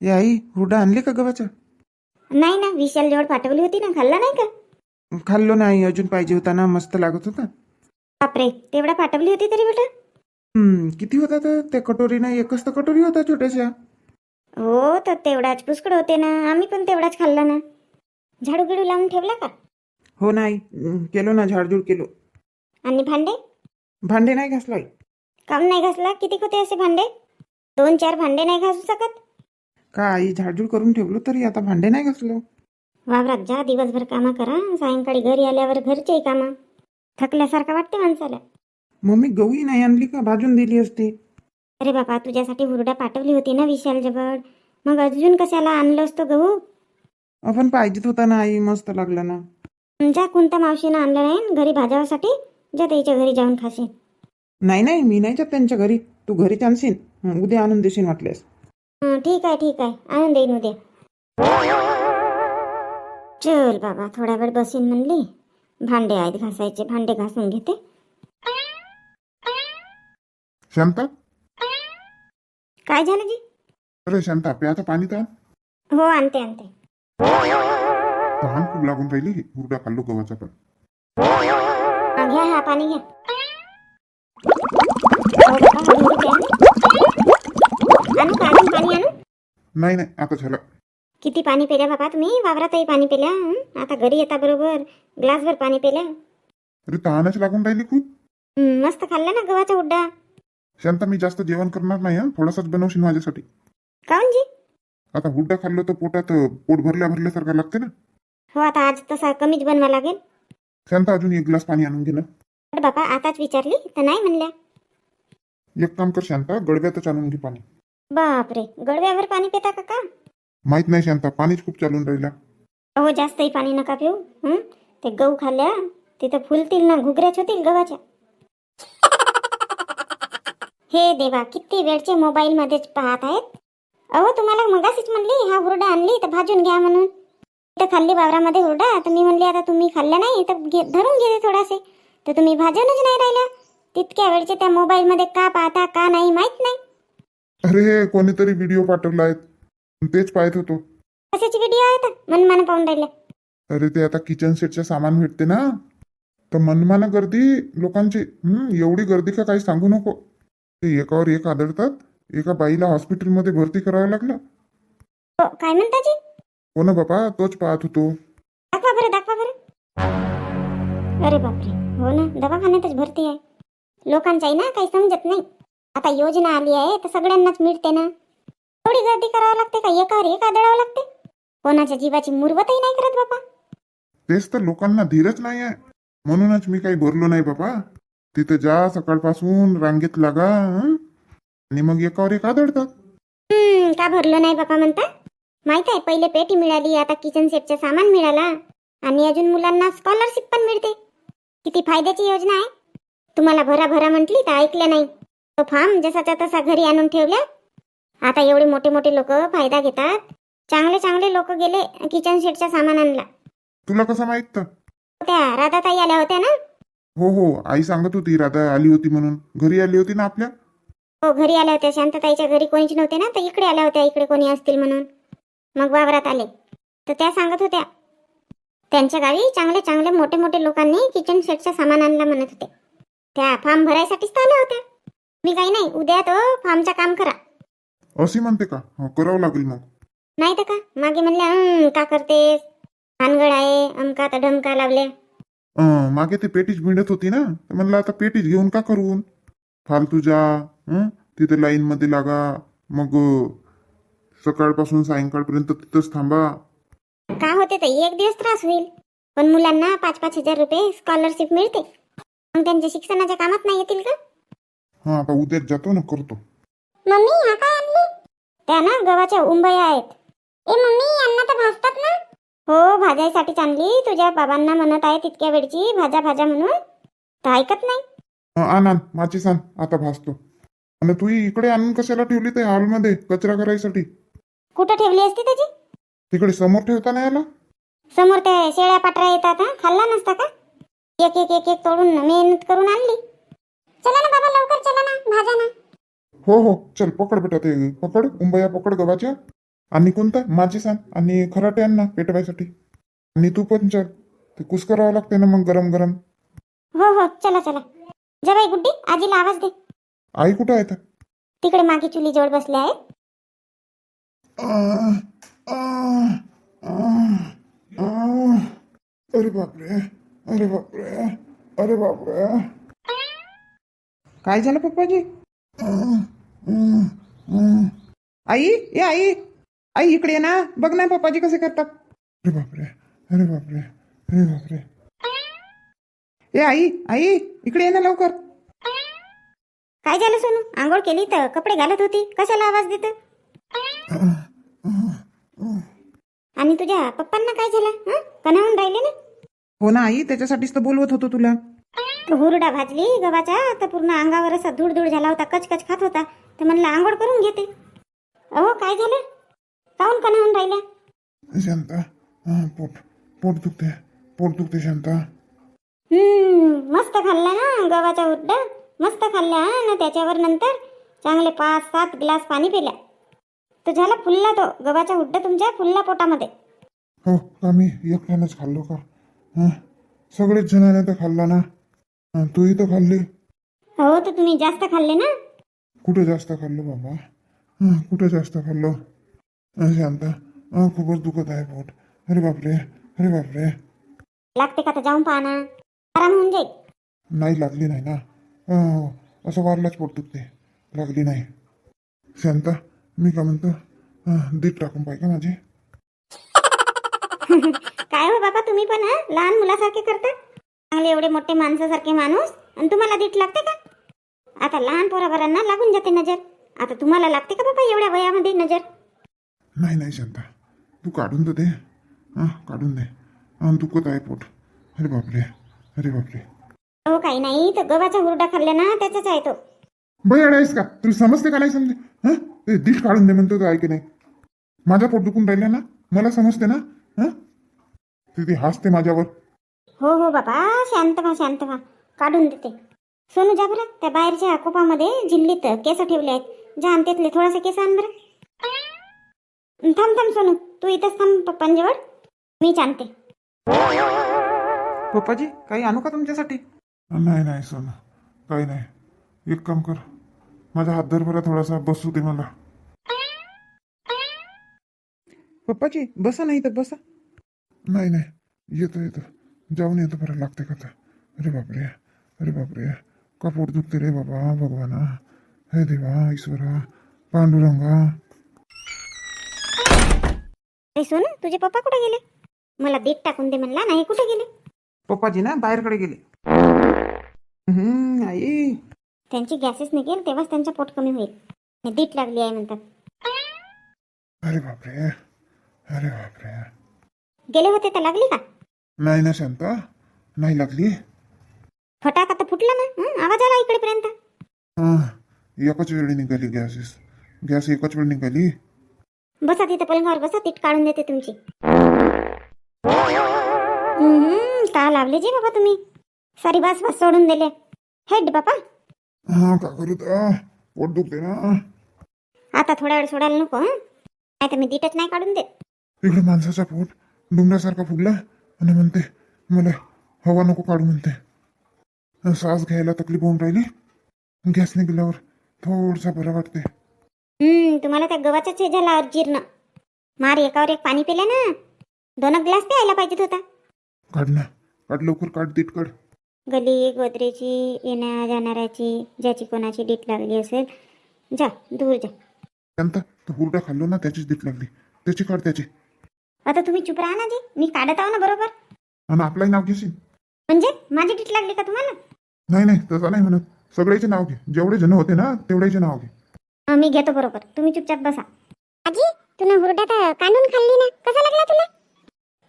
ए आई हुरडा आणली का गव्हाचा? नाही ना विशाल जवळ पाठवली होती ना खाल्ला नाही का? खाल्लो नाही अजून पाहिजे होता ना मस्त लागत होता. बापरे तेवढा पाठवली होती तरी बेटा हम्म, किती होता तर त्या कटोरीनं एकच तर कटोरी होता छोट्याशा. हो तर तेवढाच पुष्कळ होते ना आम्ही पण तेवढाच खाल्ला ना. झाडू गिडू लावून ठेवला का? हो नाही हम्म, केलो ना झाडझूड केलो. आणि भांडे? भांडे नाही घासलाय काम नाही घासला? किती होते असे भांडे? दोन चार भांडे नाही घासू शकत? का आई झाडझूड करून ठेवलो तरी आता भांडे नाही घासलो. वावरात जा दिवसभर कामं करा सायंकाळी घरी आल्यावर घरचेही कामं. थकल्यासारखं वाटते माणसाला. मम्मी गहूही नाही आणली का? भाजून दिली असती. अरे बाबा तुझ्यासाठी हुरडा पाठवली होती ना विशाल जवळ. मग अजून कशाला आणलं असतो गहू? आपण पाहिजेत होता ना आई मस्त लागला ना. जा कोणत्या मावशीनं आणलं नाही घरी भाजावासाठी जा त्याच्या घरी जाऊन खाशील नाही नाही मी नाही जात त्यांच्या घरी. तू घरीच आणशील? हं, उद्या आणून देशील वाटल्यास. ठीक आहे ठीक आहे. आणून देईन उद्या चल बाबा थोडा वेळ बसीन म्हणली. भांडे आहेत घासायचे भांडे घासून घेते. शांता? काय झालं जी? अरे शांता प्याचं पाणी तर आण. हो आणते आणते. तहान खूप लागून राहिली हुरडा खाल्लो गव्हाचा पण. हा, घ्या हा पाणी घ्या. हो बाबा. आणू का? पाणी आणू? नाही नाही आता झालं. किती पाणी पेल्या बाबा तुम्ही? वावरातही पाणी पेल्या हं? आता घरी येता बरोबर ग्लासभर पाणी पेल्या. अरे तहानच लागून राहिली खूप. हं, मस्त खाल्ला ना गव्हाचा हुड्डा शांता मी जास्त जेवण करणार नाही हं? थोडासाच बनवशील माझ्यासाठी. काऊन जी? आता हुड्डा खाल्लो तर पोटात अं, पोट भरल्या भरल्यासारखं लागते ना. हो आता आज तसा कमीच बनवा लागेल. शांता अजून एक ग्लास पाणी आणून घे ना. बाबा आताच विचारली तर नाही म्हणल्या. एक काम कर शांता गडव्यातच आणून घे पाणी. बापरे गडव्यावर पाणी पिता का का? माहीत नाही शांता पाणीच खूप चालून राहिला. अहो जास्तही पाणी नका पिऊ हं? ते गहू खाल्ल्या तिथं फुलतील ना घुगऱ्याच होतील गव्हाच्या. हे देवा किती वेळचे मोबाईल मध्येच पाहत आहेत. अहो तुम्हाला मगाशीच म्हणली हा हुरडा आणली तर भाजून घ्या म्हणून. तर खाल्ली वावरामध्ये हुरडा तर मी म्हणली आता तुम्ही खाल्ल्या नाही तर घे धरून घे थोडासे. तर तुम्ही भाजूनच नाही राहिल्या. तितक्या वेळचे त्या मोबाईलमध्ये का पाहता का नाही माहीत नाही. अरे कोणीतरी व्हिडिओ पाठवला तेच पाहत होतो. कशाची व्हिडिओ आहेत मनमान पाहून राहिल्या अरे ते आता किचन सेटचं सामान भेटते ना. तर मनमाना गर्दी लोकांची. हं, एवढी गर्दी का काही सांगू नको. ते एकावर एक आदळतात. एका बाईला हॉस्पिटलमध्ये भरती करावं लागलं. हो काय म्हणता जी? हो ना बाबा तोच पाहत होतो. दाखवा बरं दाखवा बरं. अरे बापरे. हो ना दवाखान्यातच भरती आहे. लोकांचाही ना काही समजत नाही. आता योजना आली आहे तर सगळ्यांनाच मिळते ना. एवढी गर्दी करावं लागते का? एकावर एक आदळावं लागते? कोणाच्या जीवाची मुरवतही नाही करत बाबा तेच तर लोकांना धीरच नाही आहे. म्हणूनच मी काही भरलो नाही बाबा तिथं जा सकाळपासून रांगेत लागा हं? आणि मग एकावर एक आदळतात हम्म का भरलं नाही बाबा म्हणता? माहीत आहे पहिले पेटी मिळाली आता किचन सेटचं सामान मिळाला. आणि अजून मुलांना स्कॉलरशिप पण मिळते. किती फायद्याची योजना आहे. तुम्हाला भरा भरा म्हटली तर ऐकलं नाही. तो फॉर्म जसाच्या तसा घरी आणून ठेवला आता एवढे मोठे मोठे लोक फायदा घेतात. चांगले चांगले लोक गेले किचन सेटचा सामान आणला. तुला कसं माहीत त्या राधाताई आल्या होत्या ना? हो हो. आई सांगत होती राधा आली होती म्हणून. घरी आली होती ना आपल्या? हो घरी आल्या होत्या. शांतताईच्या घरी कोणीच नव्हते ना? तर इकडे आल्या होत्या. इकडे कोणी असतील म्हणून. मग वावरात आले. तर त्या सांगत होत्या. त्यांच्या गावी चांगले चांगले मोठे मोठे लोकांनी किचन सेटचं सामान आणलं म्हणत होते. त्या फॉर्म भरायसाठीच तर आल्या होत्या. मी काही नाही उद्या तो फॉर्मचं काम करा. अशी म्हणते का? हो करावं लागेल मग. नाही तर का? मागे म्हणल्या "हं, का करतेस? भानगड आहे अमका तर ढमका लावले. अं, मागे ते पेटीच मिळत होती ना? तर म्हणलं आता पेटीच घेऊन का करून? फालतू जा हं? तिथे लाईन मध्ये लागा. मग अं, सकाळपासून सायंकाळपर्यंत तिथंच थांबा. का होते तर एक दिवस त्रास होईल. पण मुलांना पाच पाच हजार रुपये स्कॉलरशिप मिळते मग त्यांच्या शिक्षणाच्या कामात नाही येतील का? हा आता उद्याच जातो ना करतो. मम्मी हा काय आणली? त्या ना गव्हाच्या उंबया आहेत. ए मम्मी यांना तर भाजतात ना? हो भाजायसाठीच आणली. तुझ्या बाबांना म्हणत आहे तितक्या वेळची भाजा भाजा म्हणून. तर ऐकत नाही. हं, आण आण माचीस आण. आता भासतो आणि तू इकडे आणून कशाला ठेवली ते हॉलमध्ये कचरा करायसाठी? कुठं ठेवली असती त्याची? तिकडे समोर ठेवता नाही आला? समोर त्या शेळ्या पाटऱ्या येतात हा? खाल्ला नसता का? एक एक एक एक तोडून मेहनत करून आणली चला ना बाबा लवकर चला ना भाजा ना हो हो. चल पकड बेटा ते पकड. उंबया पकड गव्हाच्या. आणि कोणता? माझी सांग. आणि खराटे आण ना पेटवायसाठी. आणि तू पण चल. ते कुस करावं लागते ना मग गरम गरम. हो हो. चला चला. जवाई गुड्डी. आजीला आवाज दे. आई कुठं आहे तर तिकडे मागे चुली जवळ बसले आहे. अरे बापरे. अरे बापरे. अरे बापरे. काय झालं पप्पाजी. आई ए आई आई इकडे ये ना. बघ ना पप्पाजी कसे करतात. अरे बापरे अरे बापरे अरे बापरे. ए आई आई इकडे ये ना लवकर. काय झालं सोनू? आंघोळ केली तर कपडे घालत होती. कशाला आवाज देत. आणि तुझ्या पप्पांना काय झालं? हं? कणावून राहिले ना? हो ना आई त्याच्यासाठीच तर बोलवत होतो तुला. तो हुरडा भाजली गव्हाचा तर पूर्ण अंगावर असा धूळ धूळ झाला होता कचकच खात होता. तर म्हणलं आंघोळ करून घेते. अहो काय झालं? काऊन कणावून राहिल्या शांता पोट पोट दुखते पोट दुखते शांता. हम्म मस्त खाल्ला ना गव्हाचा हुरडा मस्त खाल्ला ना त्याच्यावर नंतर? चांगले पाच सात ग्लास पाणी पिल्या तो झाला फुलला तो गव्हाचा हुड्डा तुमच्या फुलला पोटामध्ये. हो मी एकट्यानंच खाल्लो का? हं? सगळेच जणांनी तर खाल्ला ना. हं, तूही तर खाल्ली. हो तर तुम्ही जास्त खाल्ले ना? कुठे जास्त खाल्लो बाबा? हं, कुठे जास्त खाल्लो. हं, शांता. हं, खूपच दुखत आहे पोट. अरे बापरे. अरे बापरे. लागते का तर जाऊन पहा ना. आराम होऊन जाईल. नाही लागली नाही ना. हं, असं वारलाच पोट दुखते लागली नाही. शांता. मी का म्हणतो? हं, दीट टाकून पाहिजे का माझी? काय हो बाबा तुम्ही पण हा? लहान मुलासारखे करता? चांगले एवढे मोठे माणसासारखे माणूस? आणि तुम्हाला दीट लागते का? आता लहान पोराबरांना लागून जाते नजर. आता तुम्हाला लागते का बाबा एवढ्या वयामध्ये नजर? नाही नाही शांता. तू काढून तर दे. हां काढून दे. हं, दुखत आहे पोट? अरे बापरे. अरे बापरे. हो काही नाही. तर गव्हाचा हुरडा खाल्ला ना त्याचाच आहे तो. बयाड आहेस का? तुला समजते का नाही समजे? हं? ते डिश काढून दे म्हणतो तो ऐक नाही? माझा पोट दुखून राहिला ना? मला समजते ना? हं? ते ती हसते माझ्यावर. हो हो बाबा. शांत व्हा शांत व्हा. काढून देते. सोनू जा बरं. त्या बाहेरच्या कोपामध्ये झिल्लीत केस ठेवले आहेत. जा आण त्यातले थोडासा केस आण बरं. थांब थांब सोनू. तू इथंच थांब पप्पांजवळ. मीच आणते पप्पाजी काही आणू का तुमच्यासाठी? नाही नाही सोनं. काही नाही. एक काम कर. माझा हात धर बरा थोडासा बसू दे मला. पप्पाजी बसा नाही तर बसा. नाही नाही. येतो येतो. जाऊन येतो बरं लागते का तर. अरे बापरे. अरे बापरे. का पोट दुखते रे बाबा भगवाना हे देवा ईश्वरा पांडुरंगा अरे सोनू तुझे पप्पा कुठे गेले मला बीट टाकून दे म्हणला नाही कुठे गेले पप्पाजी ना बाहेरकडे गेले हम्म आई त्यांची गॅसेस निघेल तेव्हाच त्यांचं पोट कमी होईल आणि दीट लागली आहे म्हणतात अरे बापरे अरे बापरे गेले होते तर लागली का नाही ना शांता नाही लागली फटाका तर फुटला ना. हं? आवाज आला इकडेपर्यंत. हा, एकच वेळी निघाली गॅस गॅस एकच वेळ निघाली? बसा तिथं पलंगावर बसा तीट काढून देते तुमची. हम्म, का लावले जी बाबा तुम्ही? सारी बास बास सोडून दिले. हेड बापा. हा का करू पोट दुखते ना. आता थोडा वेळ सोडायला नको हं. नाही तर मी दीटच नाही काढून देत. इकडे माणसाचा पोट डोंगरासारखा फुगला आणि म्हणते मला हवा नको काढू म्हणते. श्वास घ्यायला तकलीफ होऊन राहिली. गॅस निघाल्यावर थोडसा बरं वाटते हम्म तुम्हाला त्या गव्हाचा छे झाला जीर्ण मार एकावर एक पाणी पिले ना? दोन ग्लास प्यायला पाहिजेत होता. काढ ना. काढ लवकर काढ दीट काढ. गली गोदरेची येण्या जाणाऱ्याची ज्याची कोणाची डीट लागली असेल जा दूर जा. नंतर तो हुरडा खाल्लो ना त्याचीच दीट लागली. त्याची काढ त्याची. आता तुम्ही चुप राहा ना जी. मी काढत आहो ना बरोबर? आणि आपलाही नाव घेशील. म्हणजे? माझी डीट लागली का तुम्हाला? नाही नाही तसं नाही म्हणत. सगळ्याचे नाव घे. जेवढे जण होते ना तेवढ्याचे नाव घे. मी घेतो बरोबर. तुम्ही चुपचाप बसा. आजी तुला हुरडा तर कानून खाल्ली ना. कसा लागला तुला?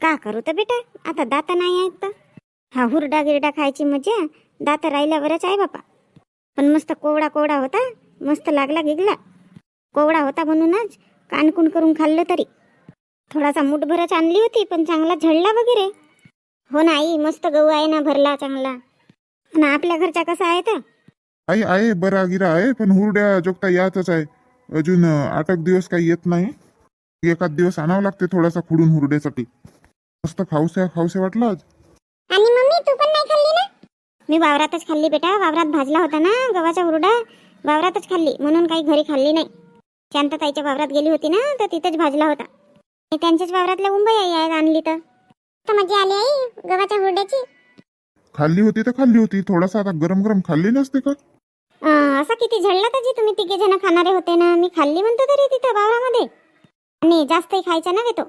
का करू तर बेटा? आता दात नाही आहेत तर. हा हुरडा गिरडा खायची मजा. दात राहिल्यावरच आहे बापा. पण मस्त कोवडा कोवडा होता. मस्त लागला गिगला. कोवडा होता म्हणूनच कानकुन करून खाल्लं तरी. थोडासा मुठभरच आणली होती पण चांगला झडला वगैरे. हो ना आई मस्त गहू आहे ना भरला चांगला. आणि आपल्या घरचा कसा आहे तर आई आहे बरा गिरा आहे पण हुरड्या जोगता यातच आहे. अजून आठ एक दिवस काही येत नाही. एखाद दिवस आणावं लागते थोडासा खुडून हुरड्यासाठी. मस्त खाऊसे खाऊसे वाटलं आज. आणि मम्मी तू पण नाही खाल्ली ना? मी वावरातच खाल्ली बेटा. वावरात भाजला होता ना गव्हाचा हुरडा. वावरातच खाल्ली म्हणून काही घरी खाल्ली नाही. शांतताईच्या वावरात गेली होती ना तर तिथेच भाजला होता. त्यांच्याच वावरातल्या मुंबई आई आहेत आणली तर. मजा आली आई गव्हाच्या हुरड्याची. खाल्ली होती तर खाल्ली होती. थोडासा आता गरम गरम खाल्ली नसते का? असा किती झडला तर जी तुम्ही तिघे जण खाणारे होते ना मी खाल्ली म्हणतो तरी तिथं वावरामध्ये आणि जास्तही खायचा नव्हे तो.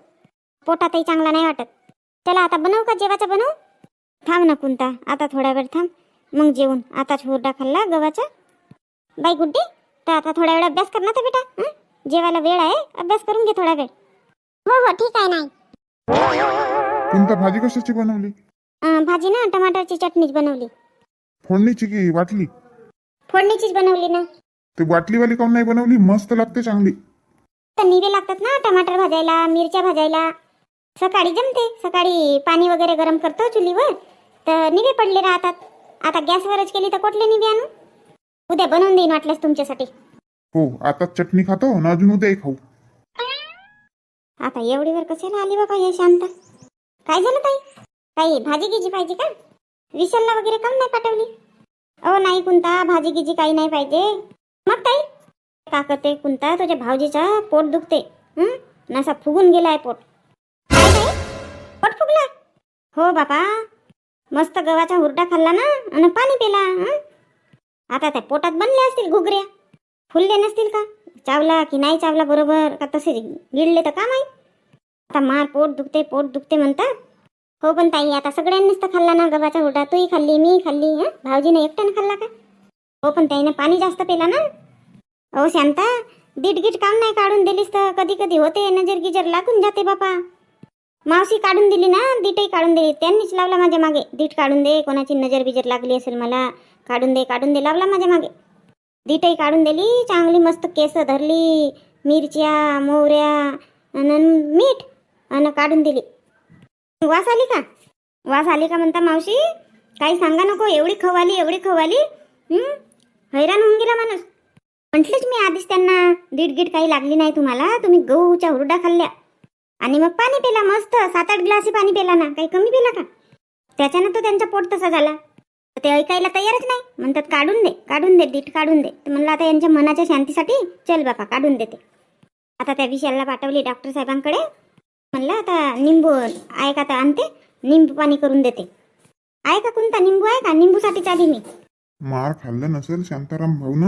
पोटातही चांगला नाही वाटत. चला आता बनवू का जेवाचा बनवू? थांब ना कुंता आता थोडा वेळ थांब. मग जेवून. आताच हुरडा खाल्ला गव्हाचा. बाई गुड्डी तर आता थोडा वेळ अभ्यास कर ना तर बेटा. हं? जेवायला वेळ आहे. अभ्यास करून घे थोडा वेळ. हो हो ठीक आहे नाही. कोणता भाजी कशाची बनवली? अं, भाजी ना टमाटरची चटणीच बनवली. फोडणीची की वाटली? फोडणीचीच बनवली ना. ते वाटलीवाली काऊन नाही बनवली? मस्त लागते चांगली. तर निवे लागतात ना टमाटर भाजायला मिरच्या भाजायला. सकाळी जमते. सकाळी पाणी वगैरे गरम करतो चुलीवर. तर निवे पडले राहतात. आता गॅसवरच केली तर कुठले निवे आणू. उद्या बनवून देईन वाटल्यास तुमच्यासाठी. हो आता चटणी खातो ना अजून उद्याही खाऊ. आता एवढी वेळ कशाला आली बाबा हे शांत? काय झालं ताई? काही भाजी गिजी पाहिजे का? विशालला वगैरे काम नाही पाठवली? अहो नाही कुंता भाजी गिजी काही नाही पाहिजे. मग ताई का करते कुंता तुझ्या भाऊजीचा पोट दुखते नसा फुगून गेलाय पोट. पोट फुगला? हो बापा. मस्त गव्हाचा हुरडा खाल्ला ना आणि पाणी पिला आता त्या पोटात बनले असतील घुगऱ्या. फुलले नसतील का? चावला की नाही चावला बरोबर? का तसे गिळले तर का माहीत? आता मार पोट दुखते पोट दुखते म्हणतात. हो पण ताई आता सगळ्यांनीच तर खाल्ला ना गव्हाचा हुडा तूही खाल्ली मी खाल्ली हा? भाऊजीने एकट्यानं खाल्ला का? हो पण ताईनं पाणी जास्त पेला ना. अहो शांता दीड गीट काम नाही काढून दिलीस तर कधी कधी होते नजर गिजर लागून जाते बापा. मावशी काढून दिली ना दीटही काढून दिली. त्यांनीच लावला माझ्या मागे. दीट काढून दे कोणाची नजर बिजर लागली असेल मला. काढून दे काढून दे लावला माझ्या मागे. दीटही काढून दिली चांगली मस्त केस धरली मिरच्या मोहऱ्या आणि मीठ आणि काढून दिली. वास आली का? वास आली का म्हणता मावशी? काही सांगा नको एवढी खवाली एवढी खवाली. हम्म? हैराण होऊन गेला माणूस. म्हटलंच मी आधीच त्यांना दीड गीट काही लागली नाही तुम्हाला तुम्ही गहूच्या हुरडा खाल्ल्या. आणि मग पाणी पिला मस्त सात आठ ग्लास पाणी पिला ना काही कमी पिला का? त्याच्यानं तो त्यांचा पोट तसा झाला. ते ऐकायला तयारच नाही. म्हणतात काढून दे काढून दे दीट काढून दे. तर म्हणलं आता यांच्या मनाच्या शांतीसाठी चल बापा काढून देते. आता त्या विषयाला पाठवली डॉक्टर साहेबांकडे. म्हणलं आता निंबू आहे का तर आणते निंबू पाणी करून देते. आहे का कोणता? निंबू आहे का निंबूसाठी आली मी. मार खाल्लं नसेल शांताराम भाऊ ना?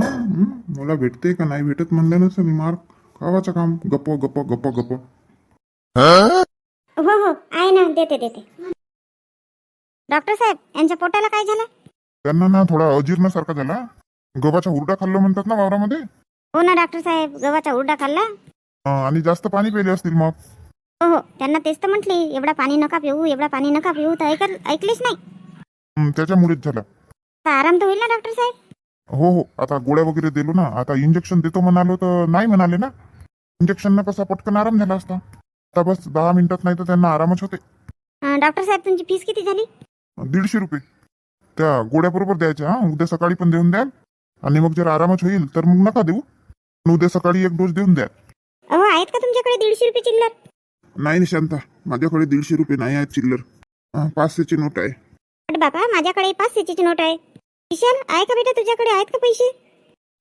मला भेटते का नाही भेटत म्हणलं नसेल मार? खावाचं काम? गप्प गप्प गप्प गप्प. हो हो आहे ना देते देते. डॉक्टर साहेब यांच्या पोटाला काय झालं? त्यांना ना थोडा अजीर्णासारखा झाला. गव्हाचा हुरडा खाल्लं म्हणतात ना वावरामध्ये? हो ना डॉक्टर साहेब गव्हाचा हुरडा खाल्ला. आणि जास्त पाणी पिले असतील मग? हो हो त्यांना तेच तर म्हटली एवढा पाणी नका पिऊ एवढा पाणी नका पिऊ तर ऐक ऐकलीच नाही. हं, त्याच्यामुळेच झालं. तर आराम तर होईल ना डॉक्टर साहेब? हो हो आता गोळ्या वगैरे दिलो ना आता इंजेक्शन देतो म्हणालो तर नाही म्हणाले ना. इंजेक्शननं कसा पटकन आराम झाला असता. आता बस दहा मिनिटात नाही तर त्यांना आरामच होते. अं, डॉक्टर साहेब तुमची फीस किती झाली? दीडशे रुपये. त्या गोळ्या बरोबर द्यायच्या हा उद्या सकाळी पण देऊन द्याल. आणि मग जर आरामच होईल तर मग नका देऊ. पण उद्या सकाळी एक डोस देऊन द्या अहो आहेत का तुमच्याकडे दीडशे रुपये चिल्लर? नाही ना शांता माझ्याकडे दीडशे रुपये नाही आहेत चिल्लर. हा, पाचशेची नोट आहे. अरे बाबा माझ्याकडे पाचशेची नोट आहे. विशाल आहे का बेटा तुझ्याकडे? आहेत का पैसे?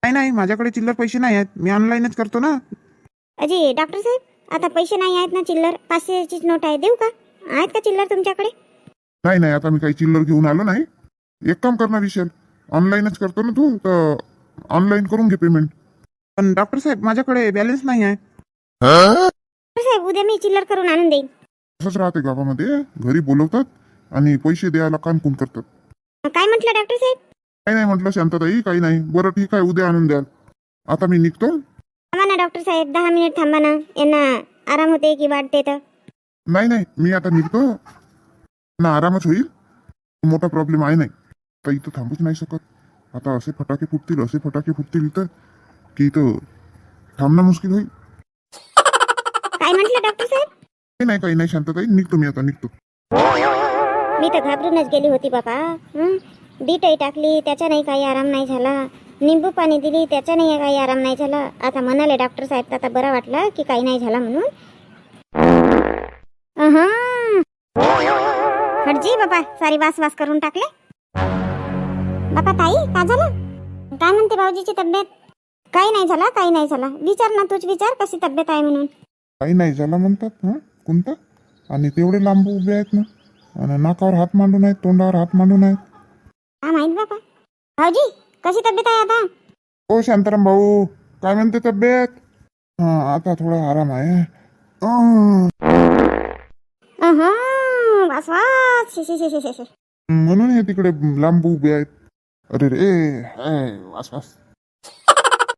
नाही नाही माझ्याकडे चिल्लर पैसे नाही आहेत. मी ऑनलाईनच करतो ना. अजी डॉक्टर साहेब आता पैसे नाही आहेत ना चिल्लर? पाचशेचीच नोट आहे. देऊ का? आहेत का चिल्लर तुमच्याकडे? नाही नाही आता मी काही चिल्लर घेऊन आलो नाही. एक काम करणार विशाल ऑनलाईनच करतो ना तू तर ऑनलाईन करून घे पेमेंट पण डॉक्टर साहेब माझ्याकडे बॅलन्स नाही आहे. साहेब उद्या मी चिल्लर करून आणून देईन. असंच राहते गावामध्ये. घरी बोलवतात आणि पैसे द्यायला कानकून करतात काय म्हटलं डॉक्टर साहेब? काही नाही म्हटलं शांतताई काही नाही. बरं ठीक आहे उद्या आणून द्याल. आता मी निघतो. थांबा ना डॉक्टर साहेब दहा मिनिट थांबा ना. यांना आराम होते की वाटते तर? नाही नाही मी आता निघतो. ना आरामच होईल. मोठा प्रॉब्लेम आहे नाही. तर इथं थांबूच नाही शकत. आता असे फटाके फुटतील असे फटाके फुटतील इथं की इथं थांबणं मुश्किल होईल. काय म्हटलं डॉक्टर साहेब? काही नाही काही नाही शांतताई. निघतो मी आता निघतो. मी तर घाबरूनच गेली होती बाबा. हं? बीटही टाकली त्याच्याने काही आराम नाही झाला. निंबू पाणी दिली त्याच्याने काही आराम नाही झाला. आता म्हणाले डॉक्टर साहेब तर आता बरा वाटला की काही नाही झाला म्हणून. अहं. हटजी बापा सारी वास वास करून टाकले. बापा ताई का झालं? काय म्हणते भाऊजीची तब्येत? काही नाही झाला काही नाही झाला. विचार ना तूच विचार कशी तब्येत आहे म्हणून. काही नाही झाला म्हणतात हं कोणतं आणि तेवढे लांब उभे आहेत ना आणि नाकावर हात मांडून आहेत तोंडावर हात मांडून आहेत हा माहीत बापा? भाऊजी कशी तब्येत आहे आता? ओ शांताराम भाऊ. काय म्हणते तब्येत? हा आता थोडा आराम आहे. अं, अहं, वास वास. शी, शी, शी, शी, शी, शी. म्हणून हे तिकडे लांब उभे आहेत. अरे रे हाय, वास वास.